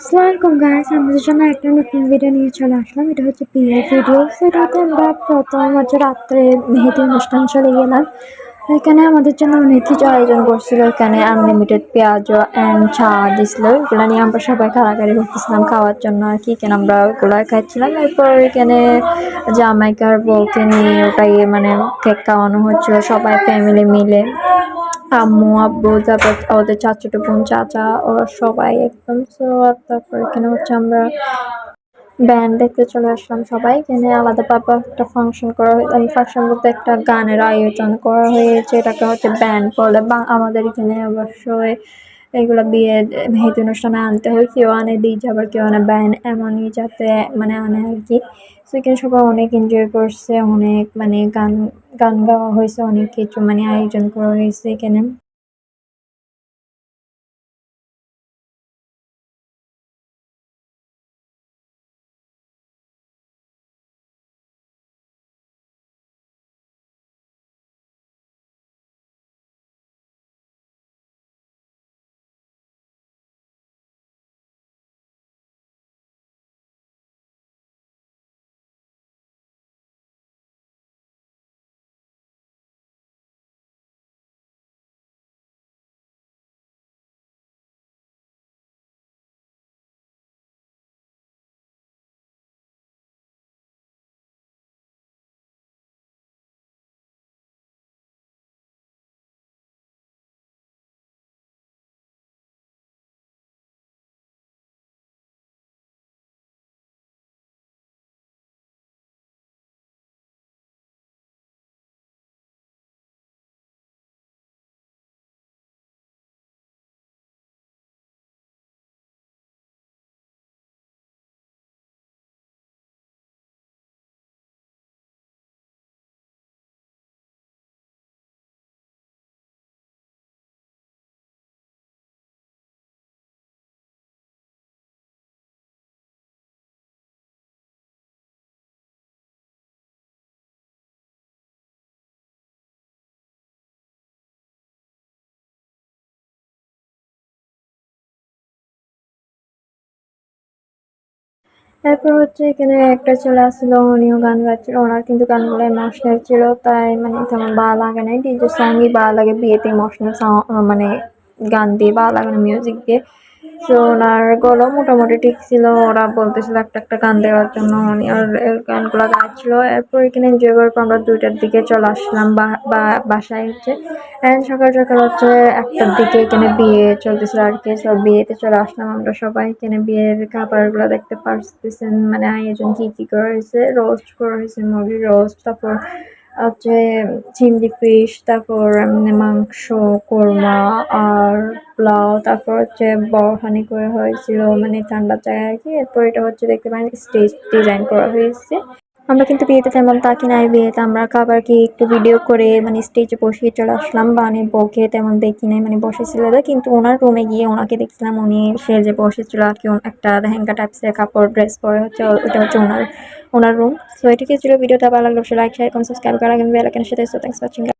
আসসালামাইকুম গাইস আমাদের জন্য একটা নতুন ভিডিও নিয়ে চলে আসলাম। এটা হচ্ছে বিয়ের ভিডিও সেটাতে আমরা প্রথম হচ্ছে রাত্রে মেহেদি অনুষ্ঠান চলে গেলাম। এখানে আমাদের জন্য অনেক কিছু আয়োজন করছিল। এখানে আনলিমিটেড পেঁয়াজ অ্যান্ড চা দিছিল। এগুলো নিয়ে আমরা সবাই কারাগারি করতেছিলাম খাওয়ার জন্য আর কি। কেন আমরা ওগুলো খাচ্ছিলাম এরপর এখানে জামাইকার বউকে নিয়ে ওটাই মানে কেক খাওয়ানো হচ্ছিল। সবাই ফ্যামিলি মিলে। আম্মু, আব্বু তারপর আমাদের চাচু বোন, চাচা, ওরা সবাই একদম তারপর এখানে হচ্ছে আমরা ব্যান্ড দেখতে চলে আসলাম সবাই। এখানে আলাদাভাবে একটা ফাংশন করা হয়েছে ফাংশন বলতে একটা গানের আয়োজন করা হয়েছে। এটাকে হচ্ছে ব্যান্ড বলে। বা আমাদের এখানে অবশ্যই এগুলো বিয়ে মেহেদি অনুষ্ঠানে আনতে হয়, কেউ আনে ডিজ আবার কেউ আনে ব্যান এমনই যাতে মানে আনে আর কি। সো এখানে সবাই অনেক এনজয় করছে, অনেক মানে গান গান গাওয়া হয়েছে, অনেক কিছু মানে আয়োজন করা হয়েছে এখানে। তারপর হচ্ছে এখানে একটা ছেলে আসছিল উনিও গান গাচ্ছিল। ওনার কিন্তু গানগুলো ইমোশনাল ছিল, তাই মানে তেমন ভালো লাগে নাই। ডিজে সঙ্গই ভালো লাগে বিয়েতে ইমোশনাল মানে গান দিয়ে ভালো লাগে না মিউজিক দিয়ে। তো ওনার গলা মোটামুটি ঠিক ছিল। ওরা বলতেছিল একটা একটা গান দেওয়ার জন্য। উনি আর গানগুলো গাচ্ছিল এরপর এখানে এনজয় করার পর আমরা দুইটার দিকে চলে আসলাম। বা বাসায় হচ্ছে। অ্যান্ড সকাল সকাল হচ্ছে একটার দিকে এখানে বিয়ে চলতেছিল আর কি। সব বিয়েতে চলে আসলাম আমরা সবাই। এখানে বিয়ের খাবারগুলো দেখতে পারতেছেন। মানে আয়োজন কী কী করা হয়েছে? রোস্ট করা হয়েছে মুরগির রোস্ট তারপর হচ্ছে চিংড়ি ফিশ তারপর মাংস, কোরমা, আর পোলাও, তারপর হচ্ছে বরহানি করে হয়েছিল মানে ঠান্ডার জায়গায় আর কি। এরপর এটা হচ্ছে দেখতে পারেন, স্টেজ ডিজাইন করা হয়েছে। আমরা কিন্তু বিয়েতে তেমন তাকি নাই বিয়েতে, আমরা খাবার কি একটু ভিডিও করে মানে স্টেজে বসিয়ে চলে আসলাম, বানি বউকে তেমন দেখি নাই মানে বসেছিল কিন্তু ওনার রুমে গিয়ে ওনাকে দেখছিলাম, উনি সেজে বসেছিল আর কি একটা লেহেঙ্গা টাইপসের কাপড় ড্রেস পরে হচ্ছে, ওটা হচ্ছে ওনার ওনার রুম সো এটিকে ছিল ভিডিওটা, ভালো লাগল লাইক শেয়ার কমেন্ট সাবস্ক্রাইব করা বেল আইকনের সাথে সো থ্যাংকস ওয়াচিং